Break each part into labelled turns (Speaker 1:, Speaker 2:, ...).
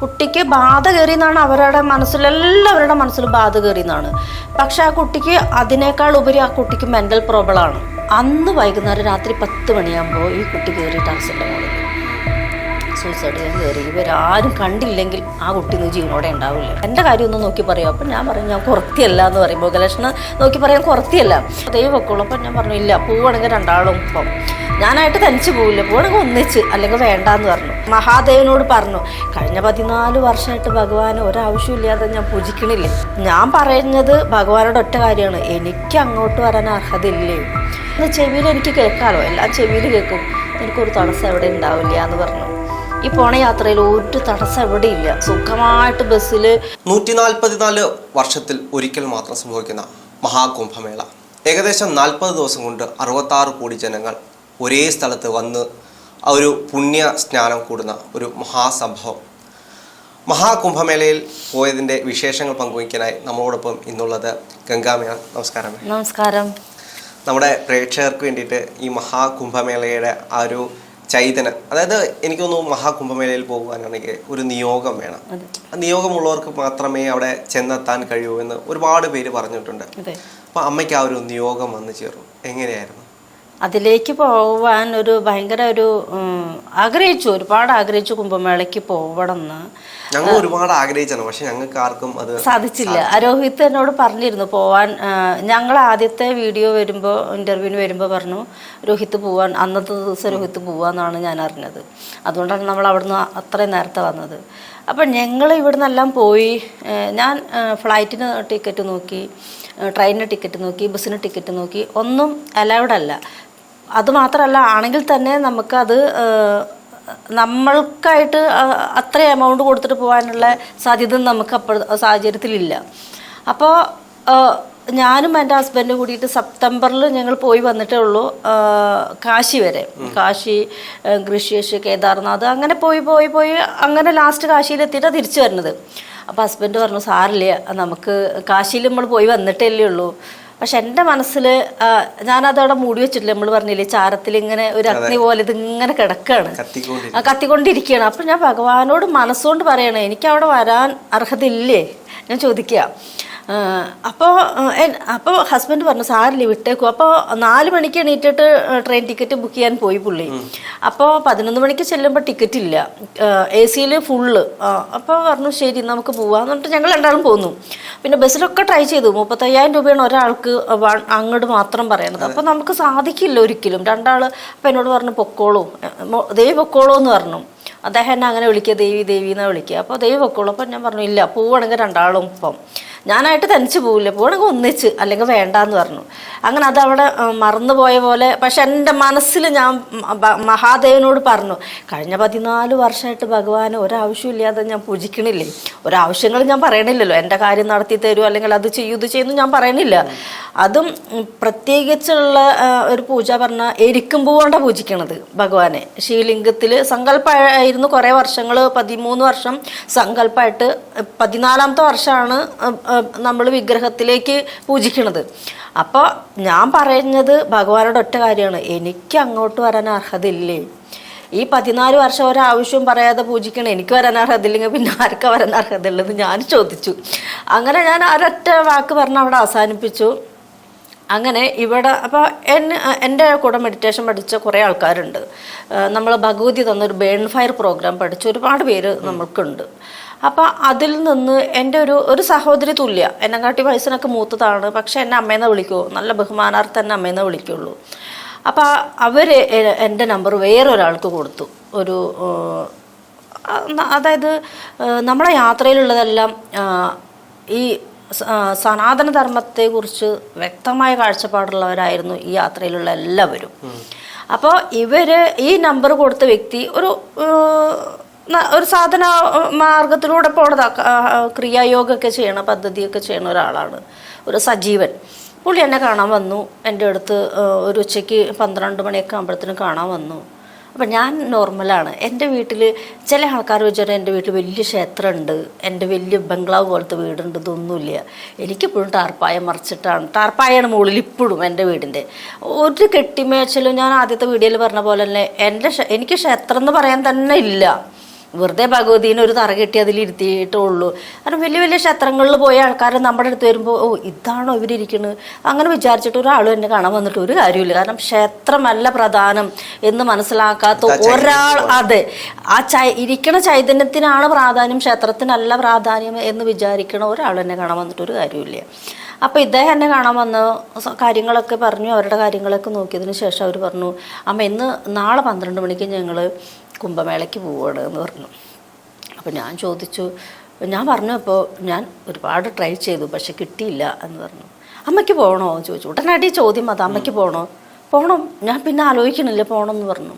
Speaker 1: കുട്ടിക്ക് ബാധ കയറി എന്നാണ് അവരുടെ മനസ്സിൽ എല്ലാവരുടെ മനസ്സിൽ ബാധ കയറി എന്നാണ് പക്ഷെ ആ കുട്ടിക്ക് അതിനേക്കാൾ ഉപരി ആ കുട്ടിക്ക് മെന്റൽ പ്രോബ്ലമാണ് അന്ന് വൈകുന്നേരം രാത്രി പത്ത് മണിയാകുമ്പോൾ ഈ കുട്ടി കയറി ടെറസിന്റെ മുകളിൽ സൂയിസൈഡ് ചെയ്യാൻ കയറി ഇവരാരും കണ്ടില്ലെങ്കിൽ ആ കുട്ടി ഇന്ന് ജീവനോടെ ഉണ്ടാവില്ല. എന്റെ കാര്യം ഒന്ന് നോക്കി പറയും. അപ്പം ഞാൻ പറഞ്ഞു ഞാൻ കുറത്തിയല്ല എന്ന് പറയുമ്പോൾ ഗലക്ഷണം നോക്കി പറയാൻ കുറത്തിയല്ല. ദൈവം വെക്കുള്ളൂ അപ്പം ഞാൻ പറഞ്ഞു ഇല്ല പോവുകയാണെങ്കിൽ രണ്ടാളും ഇപ്പം. ഞാനായിട്ട് തനിച്ച് പോവില്ല. പോവുകയാണെങ്കിൽ ഒന്നിച്ച് അല്ലെങ്കിൽ വേണ്ടാന്ന് പറഞ്ഞു. മഹാദേവനോട് പറഞ്ഞു കഴിഞ്ഞ പതിനാല് വർഷമായിട്ട് ഭഗവാൻ ഒരാവശ്യമില്ലാതെ ഞാൻ പൂജിക്കണില്ലേ? ഞാൻ പറയുന്നത് ഭഗവാനോട് ഒറ്റ കാര്യമാണ്. എനിക്ക് അങ്ങോട്ട് വരാൻ അർഹതയില്ലേ? ചെവിയിൽ എനിക്ക് കേൾക്കാമല്ലോ എല്ലാം ചെവിയിൽ കേൾക്കും. എനിക്കൊരു തടസ്സം എവിടെ ഉണ്ടാവില്ല എന്ന് പറഞ്ഞു. ഈ പോണ യാത്രയിൽ ഒരു തടസ്സം എവിടെയില്ല. സുഖമായിട്ട് ബസ്സിൽ
Speaker 2: നൂറ്റി നാൽപ്പത്തിനാല് വർഷത്തിൽ ഒരിക്കൽ മാത്രം സംഭവിക്കുന്ന മഹാകുംഭമേള. ഏകദേശം നാൽപ്പത് ദിവസം കൊണ്ട് അറുപത്താറ് കോടി ജനങ്ങൾ ഒരേ സ്ഥലത്ത് വന്ന് ഒരു പുണ്യ സ്നാനം കൂടുന്ന ഒരു മഹാസംഭവം. മഹാകുംഭമേളയിൽ പോയതിന്റെ വിശേഷങ്ങൾ പങ്കുവയ്ക്കാനായി നമ്മളോടൊപ്പം ഇന്നുള്ളത് ഗംഗാമേള നമസ്കാരം.
Speaker 1: നമസ്കാരം.
Speaker 2: നമ്മുടെ പ്രേക്ഷകർക്ക് വേണ്ടിയിട്ട് ഈ മഹാകുംഭമേളയുടെ ആ ഒരു ചൈതന്യം. അതായത് എനിക്ക് തോന്നുന്നു മഹാകുംഭമേളയിൽ പോകുവാനാണെങ്കിൽ ഒരു നിയോഗം വേണം. ആ നിയോഗമുള്ളവർക്ക് മാത്രമേ അവിടെ ചെന്നെത്താൻ കഴിയൂ എന്ന് ഒരുപാട് പേര് പറഞ്ഞിട്ടുണ്ട്.
Speaker 1: അപ്പൊ
Speaker 2: അപ്പോൾ അമ്മയ്ക്ക് ആ ഒരു നിയോഗം വന്നു ചേർന്നു. എങ്ങനെയായിരുന്നു?
Speaker 1: അതിലേക്ക് പോവാൻ ഒരു ഭയങ്കര ഒരു ആഗ്രഹിച്ചു. ഒരുപാട് ആഗ്രഹിച്ചു കുംഭമേളയ്ക്ക് പോവണം എന്ന്
Speaker 2: ഞങ്ങൾ ഒരുപാട് ആഗ്രഹിച്ചാണ് പക്ഷെ ഞങ്ങൾക്ക് ആർക്കും അത്
Speaker 1: സാധിച്ചില്ല. അരോഹിത് എന്നോട് പറഞ്ഞിരുന്നു പോവാൻ ഞങ്ങൾ ആദ്യത്തെ വീഡിയോ വരുമ്പോൾ ഇന്റർവ്യൂവിന് വരുമ്പോൾ പറഞ്ഞു രോഹിത് പോവാൻ അന്നത്തെ ദിവസം രോഹിത് പോവാന്നാണ് ഞാൻ അറിഞ്ഞത്. അതുകൊണ്ടാണ് നമ്മൾ അവിടുന്ന് അത്രയും നേരത്തെ വന്നത്. അപ്പം ഞങ്ങൾ ഇവിടുന്ന് എല്ലാം പോയി ഞാൻ ഫ്ലൈറ്റിന് ടിക്കറ്റ് നോക്കി ട്രെയിനിന് ടിക്കറ്റ് നോക്കി ബസ്സിന് ടിക്കറ്റ് നോക്കി ഒന്നും അലൗഡ് അല്ല. അതുമാത്രമല്ല ആണെങ്കിൽ തന്നെ നമുക്കത് നമ്മൾക്കായിട്ട് അത്ര എമൗണ്ട് കൊടുത്തിട്ട് പോകാനുള്ള സാധ്യത നമുക്ക് അപ്പോൾ സാഹചര്യത്തിലില്ല. അപ്പോൾ ഞാനും എന്റെ ഹസ്ബൻഡും കൂടിയിട്ട് സെപ്റ്റംബറിൽ ഞങ്ങൾ പോയി വന്നിട്ടേ ഉള്ളൂ കാശി വരെ. കാശി ഋഷിയേഷ് കേദാർനാഥ് അങ്ങനെ പോയി പോയി പോയി അങ്ങനെ ലാസ്റ്റ് കാശിയിലെത്തിയിട്ടാണ് തിരിച്ചു വരുന്നത്. അപ്പോൾ ഹസ്ബൻഡ് പറഞ്ഞു സാറില്ല നമുക്ക് കാശിയിൽ നമ്മൾ പോയി വന്നിട്ടല്ലേ ഉള്ളൂ. പക്ഷെ എന്റെ മനസ്സിൽ ഞാനതവിടെ മൂടി വെച്ചിട്ടില്ല. നമ്മൾ പറഞ്ഞില്ലേ ചാരത്തിൽ ഇങ്ങനെ ഒരു അഗ്നി പോലെ ഇതിങ്ങനെ കിടക്കുകയാണ് കത്തിക്കൊണ്ടിരിക്കുകയാണ്. അപ്പം ഞാൻ ഭഗവാനോട് മനസ്സുകൊണ്ട് പറയണേ എനിക്ക് അവിടെ വരാൻ അർഹതയില്ലേ? ഞാൻ ചോദിക്കുക അപ്പോൾ അപ്പോൾ ഹസ്ബൻഡ് പറഞ്ഞു സാറില്ല വിട്ടേക്കും. അപ്പോൾ നാല് മണിക്ക് എണീറ്റിട്ട് ട്രെയിൻ ടിക്കറ്റ് ബുക്ക് ചെയ്യാൻ പോയി പുള്ളി. അപ്പോൾ പതിനൊന്ന് മണിക്ക് ചെല്ലുമ്പോൾ ടിക്കറ്റ് ഇല്ല എ സിയിൽ ഫുള്ള്. അപ്പോൾ പറഞ്ഞു ശരി നമുക്ക് പോവാന്ന് പറഞ്ഞിട്ട് ഞങ്ങൾ രണ്ടാളും പോന്നു. പിന്നെ ബസ്സിലൊക്കെ ട്രൈ ചെയ്തു. മുപ്പത്തയ്യായിരം രൂപയാണ് ഒരാൾക്ക് അങ്ങോട്ട് മാത്രം പറയണത് അപ്പോൾ നമുക്ക് സാധിക്കില്ല ഒരിക്കലും. രണ്ടാൾ അപ്പം എന്നോട് പറഞ്ഞു പൊക്കോളൂ. ദേ പൊക്കോളൂ എന്ന് പറഞ്ഞു. അദ്ദേഹം എന്നെ അങ്ങനെ വിളിക്കുക ദേവി ദേവി എന്നാണ് വിളിക്കുക. അപ്പോൾ ദേവി വെക്കുള്ളൂ അപ്പം ഞാൻ പറഞ്ഞു ഇല്ല പോവുകയാണെങ്കിൽ രണ്ടാളും ഇപ്പം. ഞാനായിട്ട് തനിച്ച് പോവില്ല. പോവുകയാണെങ്കിൽ ഒന്നിച്ച് അല്ലെങ്കിൽ വേണ്ടാന്ന് പറഞ്ഞു. അങ്ങനെ അതവിടെ മറന്നു പോയ പോലെ പക്ഷെ എന്റെ മനസ്സിൽ ഞാൻ മഹാദേവനോട് പറഞ്ഞു കഴിഞ്ഞ പതിനാല് വർഷമായിട്ട് ഭഗവാന് ഒരാവശ്യമില്ലാതെ ഞാൻ പൂജിക്കണില്ലേ? ഒരാവശ്യങ്ങൾ ഞാൻ പറയണില്ലല്ലോ. എന്റെ കാര്യം നടത്തി തരൂ അല്ലെങ്കിൽ അത് ചെയ്യൂ ഇത് ചെയ്യുന്നു ഞാൻ പറയണില്ല. അതും പ്രത്യേകിച്ചുള്ള ഒരു പൂജ പറഞ്ഞാൽ എരിക്കും പൂവണ്ട പൂജിക്കണത് ഭഗവാനെ. ശിവലിംഗത്തിൽ സങ്കല്പമായിരുന്നു കുറേ വർഷങ്ങൾ പതിമൂന്ന് വർഷം സങ്കല്പമായിട്ട് പതിനാലാമത്തെ വർഷമാണ് നമ്മൾ വിഗ്രഹത്തിലേക്ക് പൂജിക്കുന്നത് അപ്പോൾ ഞാൻ പറയുന്നത് ഭഗവാനോട് ഒറ്റ കാര്യമാണ്. എനിക്ക് അങ്ങോട്ട് വരാൻ അർഹതയില്ലേ? ഈ പതിനാല് വർഷം ഒരാവശ്യവും പറയാതെ പൂജിക്കണം എനിക്ക് വരാൻ അർഹതയില്ലെങ്കിൽ പിന്നെ ആർക്കാ വരാൻ അർഹതയുള്ളത് ഞാൻ ചോദിച്ചു. അങ്ങനെ ഞാൻ ഒരൊറ്റ വാക്ക് പറഞ്ഞ് അവിടെ അവസാനിപ്പിച്ചു. അങ്ങനെ ഇവിടെ അപ്പോൾ എൻ എന്റെ കൂടെ മെഡിറ്റേഷൻ പഠിച്ച കുറേ ആൾക്കാരുണ്ട്. നമ്മൾ ഭഗവതി തന്നൊരു ബേൺ ഫയർ പ്രോഗ്രാം പഠിച്ച ഒരുപാട് പേര് നമ്മൾക്കുണ്ട്. അപ്പോൾ അതിൽ നിന്ന് എന്റെ ഒരു ഒരു സഹോദരി തുല്യ എന്നെക്കാട്ടി വയസ്സിനൊക്കെ മൂത്തതാണ് പക്ഷേ എന്നെ അമ്മേന്ന് വിളിക്കുമോ നല്ല ബഹുമാനാർത്ഥം എന്നെ അമ്മേന്ന് വിളിക്കുള്ളൂ. അപ്പോൾ അവർ എന്റെ നമ്പർ വേറെ വേറൊരാൾക്ക് കൊടുത്തു. ഒരു അതായത് നമ്മുടെ യാത്രയിലുള്ളതെല്ലാം ഈ സ- ആ, സനാതന ധർമ്മത്തെക്കുറിച്ച് വ്യക്തമായ കാഴ്ചപ്പാടുള്ളവരായിരുന്നു ഈ യാത്രയിലുള്ള എല്ലാവരും. അപ്പോൾ ഇവർ ഈ നമ്പർ കൊടുത്ത വ്യക്തി ഒരു ഒരു സാധന മാർഗത്തിലൂടെ പോണതാ. ക്രിയായോഗമൊക്കെ ചെയ്യണ പദ്ധതിയൊക്കെ ചെയ്യണ ഒരാളാണ്. ഒരു സജീവൻ. പുള്ളി എന്നെ കാണാൻ വന്നു. എന്റെ അടുത്ത് ഒരു ഉച്ചയ്ക്ക് പന്ത്രണ്ട് മണിയൊക്കെ ആകുമ്പോഴത്തേനും കാണാൻ വന്നു. അപ്പം ഞാൻ നോർമലാണ് എന്റെ വീട്ടിൽ ചില ആൾക്കാർ വെച്ചാൽ എന്റെ വീട്ടിൽ വലിയ ക്ഷേത്രമുണ്ട് എന്റെ വലിയ ബംഗ്ലാവ് പോലത്തെ വീടുണ്ട്. ഇതൊന്നുമില്ല. എനിക്കിപ്പോഴും ടാർപ്പായ മറിച്ചിട്ടാണ്. ടാർപ്പായാണ് മുകളിൽ ഇപ്പോഴും എന്റെ വീടിന്റെ ഒരു കെട്ടിമേച്ചലും ഞാൻ ആദ്യത്തെ വീഡിയോയിൽ പറഞ്ഞ പോലെ തന്നെ എന്റെ എനിക്ക് ക്ഷേത്രം എന്ന് പറയാൻ തന്നെ ഇല്ല. വെറുതെ ഭഗവതിന് ഒരു തറ കെട്ടി അതിലിരുത്തിയിട്ടേ ഉള്ളൂ. കാരണം വലിയ വലിയ ക്ഷേത്രങ്ങളിൽ പോയ ആൾക്കാർ നമ്മുടെ അടുത്ത് വരുമ്പോൾ ഓ ഇതാണോ ഇവരിയ്ക്കുന്നത് അങ്ങനെ വിചാരിച്ചിട്ട് ഒരാളും എന്നെ കാണാൻ വന്നിട്ട് ഒരു കാര്യമില്ല കാരണം ക്ഷേത്രമല്ല പ്രധാനം എന്ന് മനസ്സിലാക്കാത്ത ഒരാൾ അതെ ആ ചൈ ഇരിക്കണ ചൈതന്യത്തിനാണ് പ്രാധാന്യം ക്ഷേത്രത്തിനല്ല പ്രാധാന്യം എന്ന് വിചാരിക്കണ ഒരാൾ എന്നെ കാണാൻ വന്നിട്ട് ഒരു കാര്യമില്ല അപ്പോൾ ഇദ്ദേഹം എന്നെ കാണാൻ വന്ന് കാര്യങ്ങളൊക്കെ പറഞ്ഞു അവരുടെ കാര്യങ്ങളൊക്കെ നോക്കിയതിന് ശേഷം അവർ പറഞ്ഞു അമ്മ ഇന്ന് നാളെ പന്ത്രണ്ട് മണിക്ക് ഞങ്ങൾ കുംഭമേളയ്ക്ക് പോവുകയാണ് എന്ന് പറഞ്ഞു. അപ്പോൾ ഞാൻ ചോദിച്ചു ഞാൻ പറഞ്ഞു അപ്പോൾ ഞാൻ ഒരുപാട് ട്രൈ ചെയ്തു പക്ഷെ കിട്ടിയില്ല എന്ന് പറഞ്ഞു. അമ്മയ്ക്ക് പോകണോ ചോദിച്ചു. ഉടനടി ചോദ്യം അത് അമ്മയ്ക്ക് പോകണോ പോകണം ഞാൻ പിന്നെ ആലോചിക്കണില്ല പോകണം എന്ന് പറഞ്ഞു.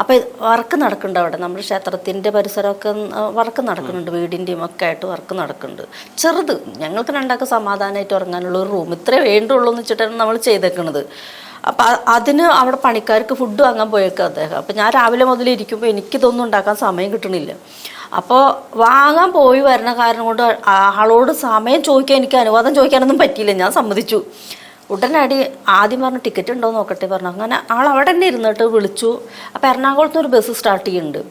Speaker 1: അപ്പോൾ വർക്ക് നടക്കുന്നുണ്ട് അവിടെ. നമ്മുടെ ക്ഷേത്രത്തിന്റെ പരിസരമൊക്കെ വർക്ക് നടക്കുന്നുണ്ട്. വീടിന്റെയും ഒക്കെ ആയിട്ട് വർക്ക് നടക്കുന്നുണ്ട്. ചെറുത്. ഞങ്ങൾക്ക് രണ്ടാൾക്ക് സമാധാനമായിട്ട് ഉറങ്ങാനുള്ള ഒരു റൂം ഇത്രേ വേണ്ടുള്ളൂ എന്ന് വെച്ചിട്ടാണ് നമ്മൾ ചെയ്തേക്കണത്. അപ്പം അതിന് അവിടെ പണിക്കാർക്ക് ഫുഡ് വാങ്ങാൻ പോയേക്കാം അദ്ദേഹം. അപ്പം ഞാൻ രാവിലെ മുതൽ ഇരിക്കുമ്പോൾ എനിക്കിതൊന്നും ഉണ്ടാക്കാൻ സമയം കിട്ടണില്ല. അപ്പോൾ വാങ്ങാൻ പോയി വരുന്ന കാരണം കൊണ്ട് ആളോട് സമയം ചോദിക്കാൻ എനിക്ക് അനുവാദം ചോദിക്കാനൊന്നും പറ്റിയില്ല. ഞാൻ സമ്മതിച്ചു. ഉടനടി ആദ്യം പറഞ്ഞു ടിക്കറ്റ് ഉണ്ടോ നോക്കട്ടെ പറഞ്ഞു. അങ്ങനെ ആൾ അവിടെ തന്നെ ഇരുന്നിട്ട് വിളിച്ചു. അപ്പം എറണാകുളത്ത് ഒരു ബസ് സ്റ്റാർട്ട് ചെയ്യുന്നുണ്ട്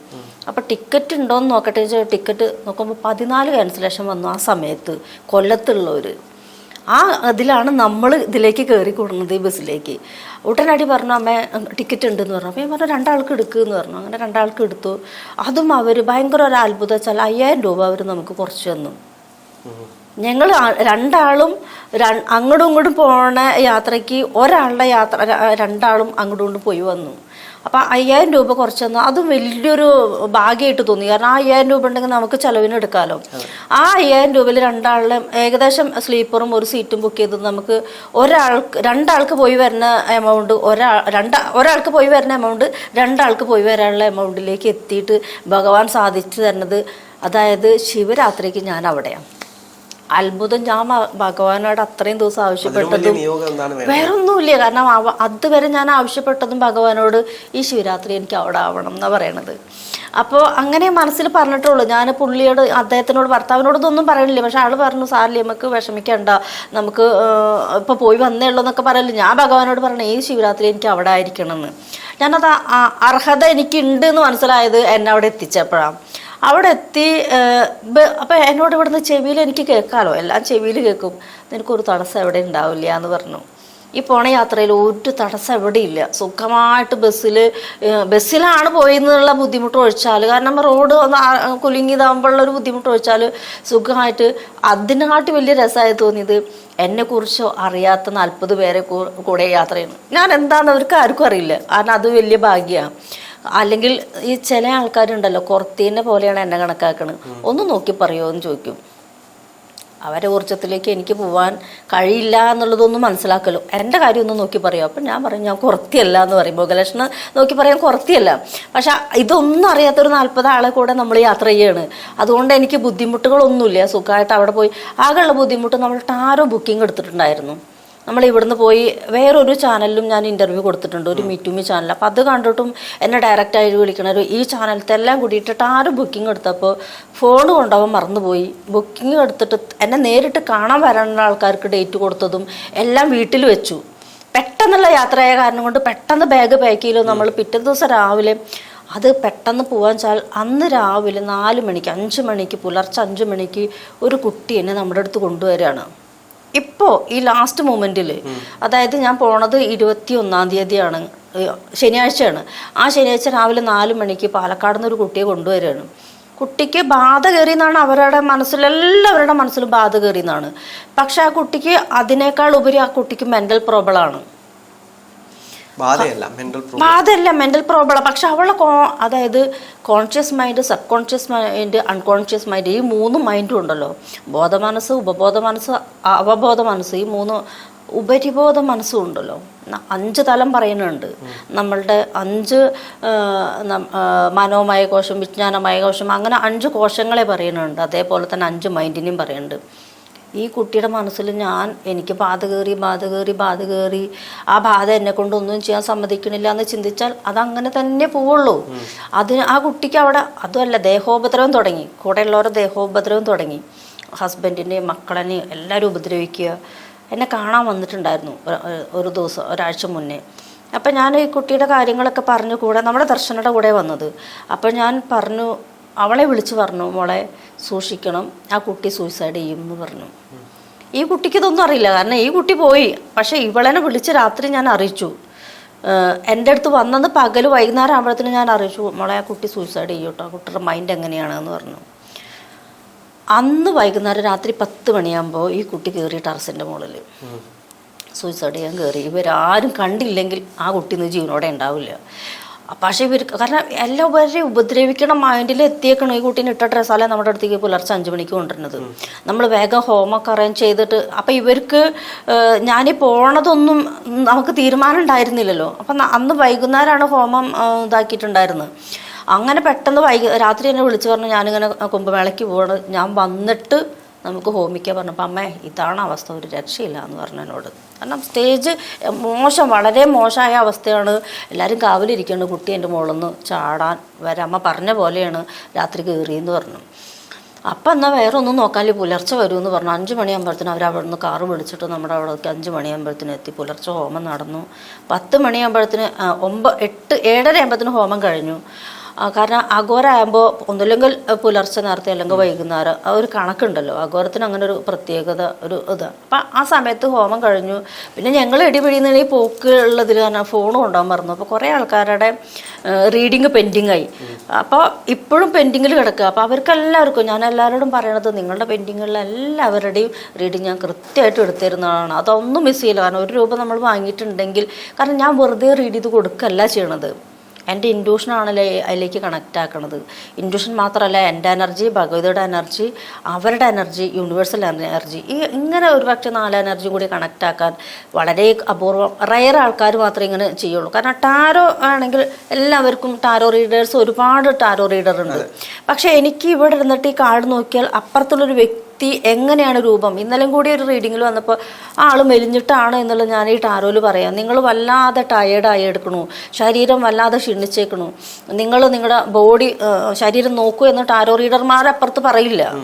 Speaker 1: അപ്പോൾ ടിക്കറ്റ് ഉണ്ടോ എന്ന് നോക്കട്ടെ ചോദിച്ചാൽ ടിക്കറ്റ് നോക്കുമ്പോൾ പതിനാല് ക്യാൻസലേഷൻ വന്നു ആ സമയത്ത്. കൊല്ലത്തുള്ളവർ ആ അതിലാണ് നമ്മൾ ഇതിലേക്ക് കയറി കൂടുന്നത് ഈ ബസ്സിലേക്ക് ഉടനടി പറഞ്ഞു അമ്മ ടിക്കറ്റ് ഉണ്ടെന്ന് പറഞ്ഞു. അപ്പം ഞാൻ പറഞ്ഞു രണ്ടാൾക്ക് എടുക്കുമെന്ന് പറഞ്ഞു. അങ്ങനെ രണ്ടാൾക്ക് എടുത്തു. അതും അവർ ഭയങ്കര ഒരു അത്ഭുതം വെച്ചാൽ അയ്യായിരം രൂപ അവർ നമുക്ക് കുറച്ച് തന്നു. ഞങ്ങൾ രണ്ടാളും അങ്ങോട്ടും ഇങ്ങോട്ടും പോണ യാത്രയ്ക്ക് ഒരാളുടെ യാത്ര രണ്ടാളും അങ്ങോട്ടും ഇങ്ങോട്ടും പോയി വന്നു. അപ്പം അയ്യായിരം രൂപ കുറച്ച് അതും വലിയൊരു ഭാഗ്യമായിട്ട് തോന്നി. കാരണം ആ അയ്യായിരം രൂപ ഉണ്ടെങ്കിൽ നമുക്ക് ചെലവിന് എടുക്കാമല്ലോ ആ അയ്യായിരം രൂപയിൽ രണ്ടാളുടെ ഏകദേശം സ്ലീപ്പറും ഒരു സീറ്റും ബുക്ക് ചെയ്തത് നമുക്ക് ഒരാൾക്ക് രണ്ടാൾക്ക് പോയി വരുന്ന എമൗണ്ട് ഒരാൾ രണ്ടാ ഒരാൾക്ക് പോയി വരുന്ന എമൗണ്ട് രണ്ടാൾക്ക് പോയി വരാനുള്ള എമൗണ്ടിലേക്ക് എത്തിയിട്ട് ഭഗവാൻ സാധിച്ചു തരുന്നത്. അതായത് ശിവരാത്രിക്ക് ഞാൻ അവിടെയാണ്. അത്ഭുതം. ഞാൻ ഭഗവാനോട് അത്രയും ദിവസം ആവശ്യപ്പെട്ടതും വേറൊന്നുമില്ല. കാരണം അവ അതുവരെ ഞാൻ ആവശ്യപ്പെട്ടതും ഭഗവാനോട് ഈ ശിവരാത്രി എനിക്ക് അവിടെ ആവണം എന്നാണ് പറയണത്. അപ്പോൾ അങ്ങനെ മനസ്സിൽ പറഞ്ഞിട്ടുള്ളൂ. ഞാൻ പുള്ളിയോട് അദ്ദേഹത്തിനോട് ഭർത്താവിനോട് ഇതൊന്നും പറയണില്ല. പക്ഷെ ആൾ പറഞ്ഞു സാറില്ല നമുക്ക് വിഷമിക്കണ്ട. നമുക്ക് ഇപ്പോൾ പോയി വന്നേ ഉള്ളൂ എന്നൊക്കെ പറയല്ലോ. ഞാൻ ഭഗവാനോട് പറഞ്ഞു ഈ ശിവരാത്രി എനിക്ക് അവിടെ ആയിരിക്കണം എന്ന് ഞാനത് അർഹത എനിക്കുണ്ട് എന്ന് മനസ്സിലായത് എന്നെ അവിടെ എത്തിച്ചപ്പോഴാണ് അവിടെ എത്തി അപ്പം എന്നോട് ഇവിടുന്ന് ചെവിയിൽ എനിക്ക് കേൾക്കാമല്ലോ എല്ലാം ചെവിയിൽ കേൾക്കും. നിനക്കൊരു തടസ്സം എവിടെ ഉണ്ടാവില്ല എന്ന് പറഞ്ഞു. ഈ പോണ യാത്രയിൽ ഒരു തടസ്സം എവിടെയില്ല സുഖമായിട്ട് ബസ്സിൽ ബസ്സിലാണ് പോയെന്നുള്ള ബുദ്ധിമുട്ട് ഒഴിച്ചാൽ. കാരണം റോഡ് ഒന്ന് കുലുങ്ങിതാകുമ്പോഴുള്ള ഒരു ബുദ്ധിമുട്ട് ഒഴിച്ചാൽ സുഖമായിട്ട് അതിനെക്കാട്ടി വലിയ രസമായി തോന്നിയത് എന്നെക്കുറിച്ച് അറിയാത്ത നാൽപ്പത് പേരെ കൂടെ യാത്ര ചെയ്യുന്നു. ഞാൻ എന്താണെന്ന് അവർക്ക് ആർക്കും അറിയില്ല. കാരണം അത് വലിയ ഭാഗ്യമാണ്. അല്ലെങ്കിൽ ഈ ചില ആൾക്കാരുണ്ടല്ലോ കുറത്തീനെ പോലെയാണ് എന്നെ കണക്കാക്കണത്. ഒന്ന് നോക്കി പറയുമോ എന്ന് ചോദിക്കും. അവരെ ഊർജത്തിലേക്ക് എനിക്ക് പോവാൻ കഴിയില്ല എന്നുള്ളതൊന്നും മനസ്സിലാക്കലോ എന്റെ കാര്യം ഒന്ന് നോക്കി പറയുമോ അപ്പം ഞാൻ പറയും ഞാൻ കുറത്തിയല്ല എന്ന് പറയും. ഭോഗലക്ഷണം നോക്കി പറയാൻ കുറത്തിയല്ല പക്ഷെ ഇതൊന്നും അറിയാത്തൊരു നാൽപ്പത് ആളെ കൂടെ നമ്മൾ യാത്ര ചെയ്യാണ്. അതുകൊണ്ട് എനിക്ക് ബുദ്ധിമുട്ടുകളൊന്നുമില്ല. സുഖമായിട്ട് അവിടെ പോയി. ആകെയുള്ള ബുദ്ധിമുട്ട് നമ്മൾ ടാരോ ബുക്കിംഗ് എടുത്തിട്ടുണ്ടായിരുന്നു. നമ്മൾ ഇവിടുന്ന് പോയി വേറൊരു ചാനലിലും ഞാൻ ഇന്റർവ്യൂ കൊടുത്തിട്ടുണ്ട് ഒരു മീറ്റുമി ചാനൽ അപ്പോൾ അത് കണ്ടിട്ടും എന്നെ ഡയറക്റ്റായിട്ട് വിളിക്കണ ഒരു ഈ ചാനലത്തെ എല്ലാം കൂടിയിട്ടിട്ട് ആരും ബുക്കിംഗ് എടുത്തപ്പോൾ ഫോൺ കൊണ്ടുപോകാൻ മറന്നുപോയി. ബുക്കിംഗ് എടുത്തിട്ട് എന്നെ നേരിട്ട് കാണാൻ വരാനുള്ള ആൾക്കാർക്ക് ഡേറ്റ് കൊടുത്തതും എല്ലാം വീട്ടിൽ വെച്ചു. പെട്ടെന്നുള്ള യാത്രയായ കാരണം കൊണ്ട് പെട്ടെന്ന് ബാഗ് പാക്ക് ചെയ്യലോ നമ്മൾ പിറ്റേ ദിവസം രാവിലെ അത് പെട്ടെന്ന് പോകാൻ വെച്ചാൽ അന്ന് രാവിലെ നാല് മണിക്ക് അഞ്ച് മണിക്ക് പുലർച്ചെ അഞ്ച് മണിക്ക് ഒരു കുട്ടി എന്നെ നമ്മുടെ അടുത്ത് കൊണ്ടുവരികയാണ്. ഇപ്പോൾ ഈ ലാസ്റ്റ് മൊമെന്റിൽ അതായത് ഞാൻ പോണത് ഇരുപത്തി ഒന്നാം തീയതിയാണ് ശനിയാഴ്ചയാണ്. ആ ശനിയാഴ്ച രാവിലെ നാല് മണിക്ക് പാലക്കാട് നിന്ന് ഒരു കുട്ടിയെ കൊണ്ടുവരികയാണ് കുട്ടിക്ക് ബാധ കയറിയെന്നാണ് അവരുടെ മനസ്സിൽ എല്ലാവരുടെ മനസ്സിലും ബാധ കയറിയെന്നാണ്. പക്ഷെ ആ കുട്ടിക്ക് അതിനേക്കാൾ ഉപരി ആ കുട്ടിക്ക് മെന്റൽ പ്രോബ്ലമാണ്
Speaker 2: ബാധയല്ല മെന്റൽ പ്രോബ്ലം
Speaker 1: പക്ഷെ അവളെ അതായത് conscious mind sub conscious mind unconscious mind ഈ മൂന്ന് മൈൻഡും ഉണ്ടല്ലോ. ബോധ മനസ്സ് ഉപബോധ മനസ്സ് അവബോധ മനസ്സ് ഈ മൂന്ന് ഉപരിബോധ മനസ്സും ഉണ്ടല്ലോ. അഞ്ച് തലം പറയുന്നുണ്ട്. നമ്മളുടെ അഞ്ച് മനോമയ കോശം വിജ്ഞാനമയ കോശം അങ്ങനെ അഞ്ച് കോശങ്ങളെ പറയുന്നുണ്ട്. അതേപോലെ തന്നെ അഞ്ച് മൈൻഡിനെയും പറയുന്നുണ്ട്. ഈ കുട്ടിയുടെ മനസ്സിൽ ഞാൻ എനിക്ക് ബാധ കയറി ബാധ കയറി ബാധ കയറി. ആ ബാധ എന്നെ കൊണ്ടൊന്നും ചെയ്യാൻ സമ്മതിക്കണില്ല എന്ന് ചിന്തിച്ചാൽ അത് അങ്ങനെ തന്നെ പോവുള്ളൂ. അതിന് ആ കുട്ടിക്ക് അവിടെ അതുമല്ല ദേഹോപദ്രവം തുടങ്ങി. കൂടെയുള്ളവരുടെ ദേഹോപദ്രവം തുടങ്ങി. ഹസ്ബൻഡിന്റെയും മക്കളെയും എല്ലാവരും ഉപദ്രവിക്കുക. എന്നെ കാണാൻ വന്നിട്ടുണ്ടായിരുന്നു ഒരു- ദിവസം ഒരാഴ്ച മുന്നേ. അപ്പം ഞാൻ ഈ കുട്ടിയുടെ കാര്യങ്ങളൊക്കെ പറഞ്ഞു കൂടെ നമ്മുടെ ദർശനയുടെ കൂടെ വന്നത്. അപ്പം ഞാൻ പറഞ്ഞു അവളെ വിളിച്ച് പറഞ്ഞു മോളെ സൂക്ഷിക്കണം. ആ കുട്ടി സൂയിസൈഡ് ചെയ്യും എന്ന് പറഞ്ഞു. ഈ കുട്ടിക്ക് ഇതൊന്നും അറിയില്ല. കാരണം ഈ കുട്ടി പോയി. പക്ഷെ ഇവളെന്നെ വിളിച്ച് രാത്രി ഞാൻ അറിയിച്ചു. എന്റെ അടുത്ത് വന്നത് പകൽ വൈകുന്നേരം ആകുമ്പോഴത്തേനും ഞാൻ അറിയിച്ചു മോളെ ആ കുട്ടി സൂയിസൈഡ് ചെയ്യും കേട്ടോ ആ കുട്ടിയുടെ മൈൻഡ് എങ്ങനെയാണെന്ന് പറഞ്ഞു. അന്ന് വൈകുന്നേരം രാത്രി പത്ത് മണിയാകുമ്പോൾ ഈ കുട്ടി കയറി ടെറസിന്റെ മുകളിൽ. സൂയിസൈഡ് ചെയ്യാൻ കയറി. ഇവരാരും കണ്ടില്ലെങ്കിൽ ആ കുട്ടി ഇന്ന് ജീവനോടെ ഉണ്ടാവില്ല. പക്ഷേ ഇവർക്ക് കാരണം എല്ലാവരെയും ഉപദ്രവിക്കണം മൈൻഡിൽ എത്തിയേക്കണം. ഈ കുട്ടീനെ ഇട്ട ഡ്രസ്സാലേ നമ്മുടെ അടുത്തേക്ക് പുലർച്ചെ അഞ്ച് മണിക്ക് കൊണ്ടുവരുന്നത്. നമ്മൾ വേഗം ഹോമൊക്കെ അറേഞ്ച് ചെയ്തിട്ട് അപ്പം ഇവർക്ക് ഞാൻ പോണതൊന്നും നമുക്ക് തീരുമാനം ഉണ്ടായിരുന്നില്ലല്ലോ. അപ്പം അന്ന് വൈകുന്നേരമാണ് ഹോമം ഇതാക്കിയിട്ടുണ്ടായിരുന്നത്. അങ്ങനെ പെട്ടെന്ന് വൈകി രാത്രി എന്നെ വിളിച്ചു പറഞ്ഞു ഞാനിങ്ങനെ കുംഭമേളയ്ക്ക് പോകണം ഞാൻ വന്നിട്ട് നമുക്ക് ഹോമിക്കാൻ പറഞ്ഞപ്പോൾ അമ്മേ ഇതാണ് അവസ്ഥ ഒരു രക്ഷയില്ല എന്ന് പറഞ്ഞു എന്നോട്. കാരണം സ്റ്റേജ് മോശം വളരെ മോശമായ അവസ്ഥയാണ്. എല്ലാവരും കാവലിരിക്കുകയാണ് കുട്ടി എന്റെ മുകളിൽ ചാടാൻ വരെ അമ്മ പറഞ്ഞ പോലെയാണ് രാത്രി കയറിയെന്ന് പറഞ്ഞു. അപ്പം എന്നാൽ വേറെ ഒന്നും നോക്കാനില്ല പുലർച്ചെ വരുമെന്ന് പറഞ്ഞു. അഞ്ച് മണിയാകുമ്പോഴത്തേനും അവർ അവിടെ നിന്ന് കാറ് വിളിച്ചിട്ട് നമ്മുടെ അവിടേക്ക് അഞ്ച് മണിയാകുമ്പോഴത്തേനും എത്തി. പുലർച്ചെ ഹോമം നടന്നു. പത്ത് മണിയാകുമ്പോഴത്തേന് ഒമ്പത് എട്ട് ഏഴര ആകുമ്പോഴത്തേനും ഹോമം കഴിഞ്ഞു. കാരണം അഘോര ആകുമ്പോൾ ഒന്നുമില്ലെങ്കിൽ പുലർച്ചെ നേരത്തെ അല്ലെങ്കിൽ വൈകുന്നേരം ആ ഒരു കണക്കുണ്ടല്ലോ. അഘോരത്തിന് അങ്ങനെ ഒരു പ്രത്യേകത ഒരു ഇതാണ് അപ്പം ആ സമയത്ത് ഹോമം കഴിഞ്ഞു. പിന്നെ ഞങ്ങൾ ഇടിപിടിയുന്ന ഈ പോക്ക് ഉള്ളതിൽ കാരണം ഫോൺ കൊണ്ടുപോകാൻ പറഞ്ഞു അപ്പോൾ കുറേ ആൾക്കാരുടെ റീഡിങ് പെൻഡിങ് ആയി. അപ്പോൾ ഇപ്പോഴും പെൻഡിങ്ങിൽ കിടക്കുക അപ്പോൾ അവർക്കെല്ലാവർക്കും ഞാൻ എല്ലാവരോടും പറയണത് നിങ്ങളുടെ പെൻഡിങ്ങുകളിൽ എല്ലാവരുടെയും റീഡിങ് ഞാൻ കൃത്യമായിട്ട് എടുത്തിരുന്നതാണ്. അതൊന്നും മിസ് ചെയ്യില്ല. കാരണം ഒരു രൂപ നമ്മൾ വാങ്ങിയിട്ടുണ്ടെങ്കിൽ കാരണം ഞാൻ വെറുതെ റീഡ് ചെയ്ത് കൊടുക്കല്ല ചെയ്യണത്. എന്റെ ഇൻഡ്യൂഷനാണ് അതിലേക്ക് കണക്റ്റ് ആക്കണത്. ഇൻഡ്യൂഷൻ മാത്രമല്ല എന്റെ എനർജി ഭഗവതിയുടെ എനർജി അവരുടെ എനർജി യൂണിവേഴ്സൽ എനർജി ഈ ഇങ്ങനെ ഒരു പക്ഷേ നാല് എനർജിയും കൂടി കണക്റ്റ് ആക്കാൻ വളരെ അപൂർവം റയർ ആൾക്കാർ മാത്രമേ ഇങ്ങനെ ചെയ്യുള്ളൂ. കാരണം ടാരോ ആണെങ്കിൽ എല്ലാവർക്കും ടാരോ റീഡേഴ്സ് ഒരുപാട് ടാരോ റീഡർ ഉണ്ട്. പക്ഷേ എനിക്ക് ഇവിടെ ഇരുന്നിട്ട് ഈ കാർഡ് നോക്കിയാൽ അപ്പുറത്തുള്ളൊരു വ്യക്തി എങ്ങനെയാണ് രൂപം? ഇന്നലെയും കൂടി ഒരു റീഡിങ്ങിൽ വന്നപ്പോൾ ആൾ മെലിഞ്ഞിട്ടാണ് എന്നുള്ളത് ഞാൻ ഈ ടാരോയിൽ പറയാം. നിങ്ങൾ വല്ലാതെ ടയേർഡായി എടുക്കണു. ശരീരം വല്ലാതെ ക്ഷീണിച്ചേക്കണു. നിങ്ങൾ നിങ്ങളുടെ ബോഡി ശരീരം നോക്കൂ എന്ന് ടാരോ റീഡർമാർ അപ്പുറത്ത് പറയില്ല.